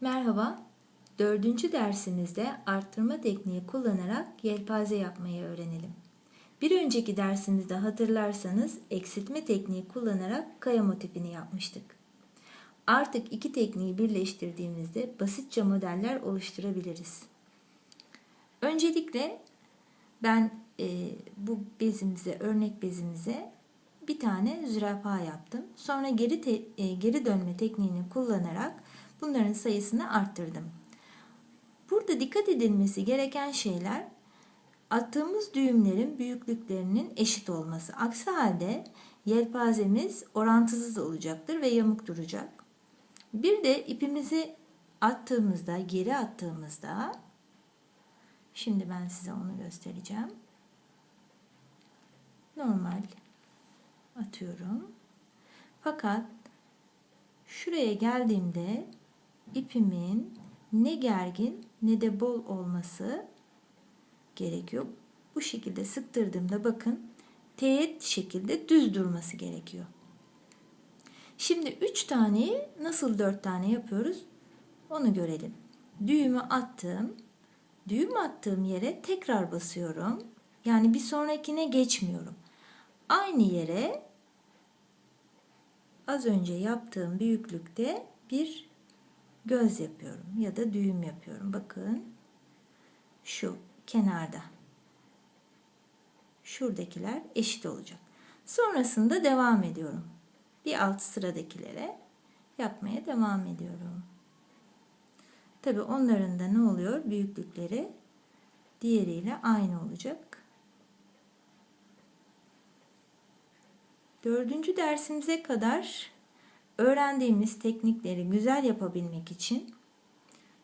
Merhaba. Dördüncü dersimizde arttırma tekniği kullanarak yelpaze yapmayı öğrenelim. Bir önceki dersimizde hatırlarsanız eksiltme tekniği kullanarak kaya motifini yapmıştık. Artık iki tekniği birleştirdiğimizde basitçe modeller oluşturabiliriz. Öncelikle ben e, bu bezimize, örnek bezimize bir tane zürafa yaptım. Sonra geri te- e, geri dönme tekniğini kullanarak bunların sayısını arttırdım. Burada dikkat edilmesi gereken şeyler attığımız düğümlerin büyüklüklerinin eşit olması. Aksi halde yelpazemiz orantısız olacaktır ve yamuk duracak. Bir de ipimizi attığımızda, geri attığımızda şimdi ben size onu göstereceğim. Normal atıyorum. Fakat şuraya geldiğimde ipimin ne gergin ne de bol olması gerekiyor. Bu şekilde sıktırdığımda bakın teğet şekilde düz durması gerekiyor. Şimdi 3 taneyi nasıl 4 tane yapıyoruz onu görelim. Düğümü attım. Düğüm attığım yere tekrar basıyorum. Yani bir sonrakine geçmiyorum. Aynı yere az önce yaptığım büyüklükte bir göz yapıyorum ya da düğüm yapıyorum. Bakın şu kenarda. Şuradakiler eşit olacak. Sonrasında devam ediyorum. Bir alt sıradakilere yapmaya devam ediyorum. Tabi onların da ne oluyor? Büyüklükleri diğeriyle aynı olacak. Dördüncü dersimize kadar öğrendiğimiz teknikleri güzel yapabilmek için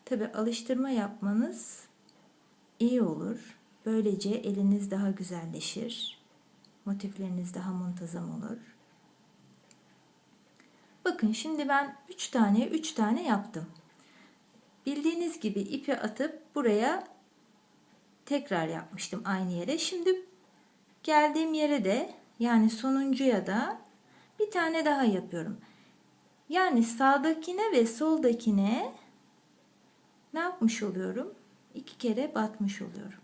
tabi alıştırma yapmanız iyi olur. Böylece eliniz daha güzelleşir. Motifleriniz daha muntazam olur. Bakın şimdi ben 3 tane 3 tane yaptım. Bildiğiniz gibi ipi atıp buraya tekrar yapmıştım aynı yere. Şimdi geldiğim yere de yani sonuncuya da bir tane daha yapıyorum. Yani sağdakine ve soldakine ne yapmış oluyorum? İki kere batmış oluyorum.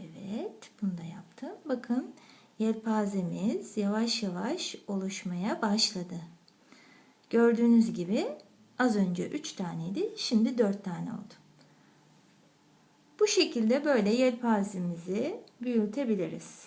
Evet, bunu da yaptım. Bakın yelpazemiz yavaş yavaş oluşmaya başladı. Gördüğünüz gibi az önce 3 taneydi, şimdi 4 tane oldu. Bu şekilde böyle yelpazemizi büyütebiliriz.